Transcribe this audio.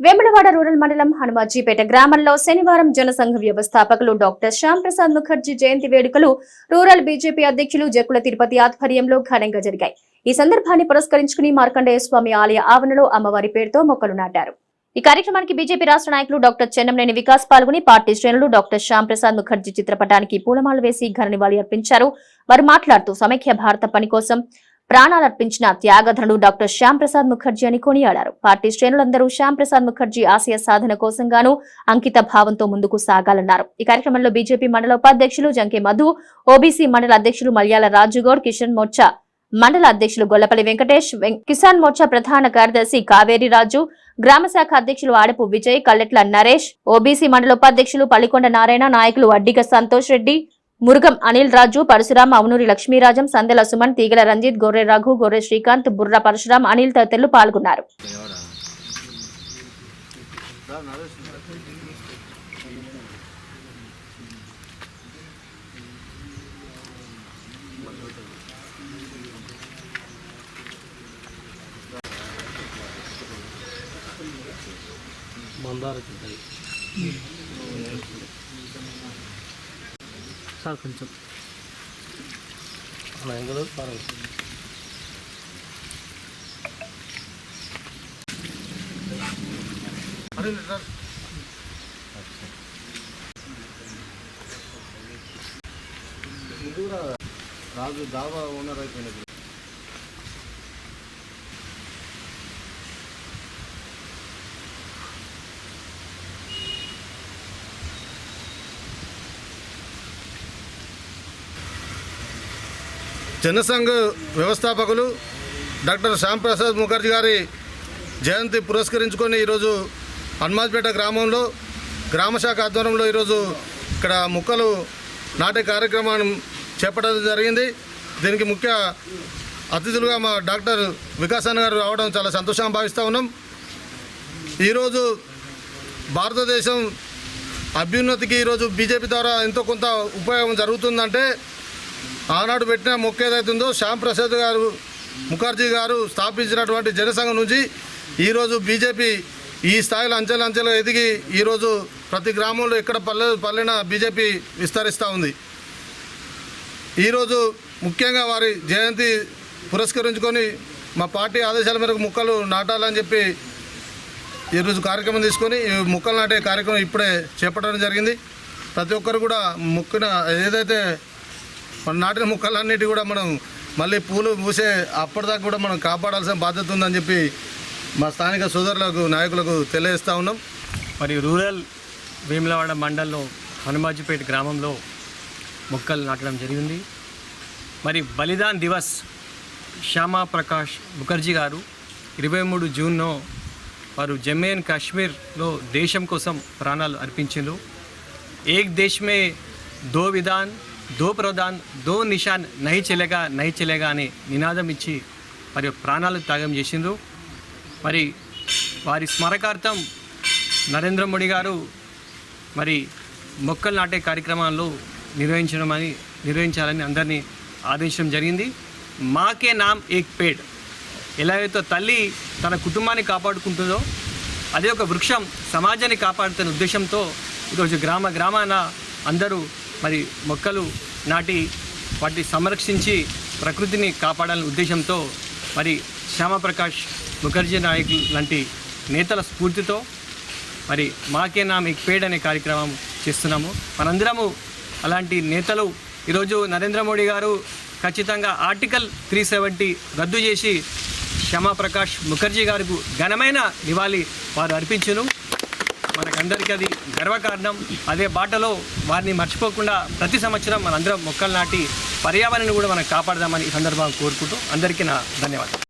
Vemulawada rural మండలం హనుమాజీపేట గ్రామంలో శనివారం జనసంఘ వ్యవస్థాపకులు డాక్టర్ శ్యామ్ ప్రసాద్ ముఖర్జీ జయంతి వేడుకలు రూరల్ బీజేపీ అధ్యక్షులు జక్కుల తిరుపతి ఆధ్వర్యంలో ఘనంగా జరిగాయి. ఈ సందర్భాన్ని పురస్కరించుకుని మార్కండేయ స్వామి ఆలయ ఆవరణలో అమ్మవారి పేరుతో మొక్కలు నాటారు. ఈ కార్యక్రమానికి బీజేపీ రాష్ట్ర నాయకులు డాక్టర్ చెన్నంనేని వికాస్ పాల్గొని పార్టీ శ్రేణులు డాక్టర్ శ్యామ్ ప్రసాద్ ముఖర్జీ చిత్రపటానికి పూలమాల వేసి ఘన నివాళి అర్పించారు వారు మాట్లాడుతూ సమైక్య భారత పని కోసం ప్రాణాలర్పించిన త్యాగధనుడు డాక్టర్ శ్యాంప్రసాద్ ముఖర్జీ అని కొనియాడారు. పార్టీ శ్రేణులందరూ శ్యాంప్రసాద్ ముఖర్జీ ఆశయ సాధన కోసం గాను అంకిత భావంతో ముందుకు సాగాలన్నారు. ఈ కార్యక్రమంలో బీజేపీ మండల ఉపాధ్యక్షులు జంకే మధు ఓబీసీ మండల అధ్యక్షులు మల్యాల రాజుగౌడ్ కిషన్ మోర్చా మండల అధ్యక్షులు గొల్లపల్లి వెంకటేష్ వెం- కిసాన్ మోర్చా ప్రధాన కార్యదర్శి కావేరి రాజు గ్రామ శాఖ అధ్యక్షులు ఆడపు విజయ్ కల్లెట్ల నరేష్ ఓబీసీ మండల ఉపాధ్యక్షులు పల్లికొండ నారాయణ నాయకులు అడ్డిక సంతోష్ రెడ్డి మురుగం అనిల్ రాజు పరశురాం అవునూరి లక్ష్మీరాజం సందెల సుమన్ తీగల రంజిత్ గొర్రె రఘు గొర్రె శ్రీకాంత్ బుర్ర పరశురాం అనిల్ తదితరులు పాల్గొన్నారు. మందార సార్ కొంచెం అలా ఎంగలో సార్ రాజు దావా ఓనర్ అయిపోయినది జనసంఘ్ వ్యవస్థాపకులు డాక్టర్ శ్యాంప్రసాద్ ముఖర్జీ గారి జయంతి పురస్కరించుకొని ఈరోజు హనుమాజ్పేట గ్రామంలో గ్రామశాఖ ఆధ్వర్యంలో ఈరోజు ఇక్కడ మొక్కలు నాటే కార్యక్రమాన్ని చేపట్టడం జరిగింది. దీనికి ముఖ్య అతిథులుగా మా డాక్టర్ వికాసాన్ గారు రావడం చాలా సంతోషంగా భావిస్తూ ఉన్నాం. ఈరోజు భారతదేశం అభ్యున్నతికి ఈరోజు బీజేపీ ద్వారా ఎంతో కొంత ఉపయోగం జరుగుతుందంటే ఆనాడు పెట్టిన మొక్క ఏదైతుందో శ్యామ్ ప్రసాద్ గారు ముఖర్జీ గారు స్థాపించినటువంటి జనసంఘం నుంచి ఈరోజు బీజేపీ ఈ స్థాయిలో అంచెలు అంచెలు ఎదిగి ఈరోజు ప్రతి గ్రామంలో ఎక్కడ పల్లె పల్లెన బీజేపీ విస్తరిస్తూ ఉంది. ఈరోజు ముఖ్యంగా వారి జయంతి పురస్కరించుకొని మా పార్టీ ఆదేశాల మేరకు మొక్కలు నాటాలని చెప్పి ఈరోజు కార్యక్రమం తీసుకొని మొక్కలు నాటే కార్యక్రమం ఇప్పుడే చేపట్టడం జరిగింది. ప్రతి ఒక్కరు కూడా మొక్కిన ఏదైతే మనం నాటిన మొక్కలన్నిటి కూడా మనం మళ్ళీ పూలు పూసే అప్పటిదాకా కూడా మనం కాపాడాల్సిన బాధ్యత ఉందని చెప్పి మా స్థానిక సోదరులకు నాయకులకు తెలియజేస్తూ ఉన్నాం. మరి రూరల్ భీమలవాడ మండలంలో హనుమాజీపేట గ్రామంలో మొక్కలు నాటడం జరిగింది. మరి బలిదాన్ దివస్ శ్యామా ప్రకాష్ ముఖర్జీ గారు ఇరవై మూడు జూన్లో వారు జమ్మూ అండ్ కాశ్మీర్లో దేశం కోసం ప్రాణాలు అర్పించారు ఏక్ దేశ్ మే దో విధాన్ దో ప్రధాన్ దో నిషాన్ నహి చెలేగా నహి చెలేగా అని నినాదం ఇచ్చి మరి ప్రాణాలు త్యాగం చేసిండ్రు. మరి వారి స్మరకార్థం నరేంద్ర మోడీ గారు మరి మొక్కలు నాటే కార్యక్రమాల్లో నిర్వహించడం అని నిర్వహించాలని అందరినీ ఆదేశం జరిగింది. మాకే నామ్ ఏక్ పేడ్. ఎలాగైతే తల్లి తన కుటుంబాన్ని కాపాడుకుంటుందో అదే ఒక వృక్షం సమాజాన్ని కాపాడుతున్న ఉద్దేశంతో ఈరోజు గ్రామ గ్రామాన అందరూ మరి మొక్కలు నాటి వాటిని సంరక్షించి ప్రకృతిని కాపాడాలనే ఉద్దేశంతో మరి శ్యామప్రకాష్ ముఖర్జీ నాయకులు లాంటి నేతల స్ఫూర్తితో మరి మాకే నా మీకు పేడ్ అనే కార్యక్రమం చేస్తున్నాము. మనందరము అలాంటి నేతలు ఈరోజు నరేంద్ర మోడీ గారు ఖచ్చితంగా ఆర్టికల్ త్రీ సెవెంటీ రద్దు చేసి శ్యామప్రకాష్ ముఖర్జీ గారికి ఘనమైన నివాళి వారు అర్పించును. మనకందరికీ అది గర్వకారణం. అదే బాటలో వారిని మర్చిపోకుండా ప్రతి సంవత్సరం మనందరం మొక్కలు నాటి పర్యావరణాన్ని కూడా మనం కాపాడదామని ఈ సందర్భంగా కోరుకుంటూ అందరికీ నా ధన్యవాదాలు.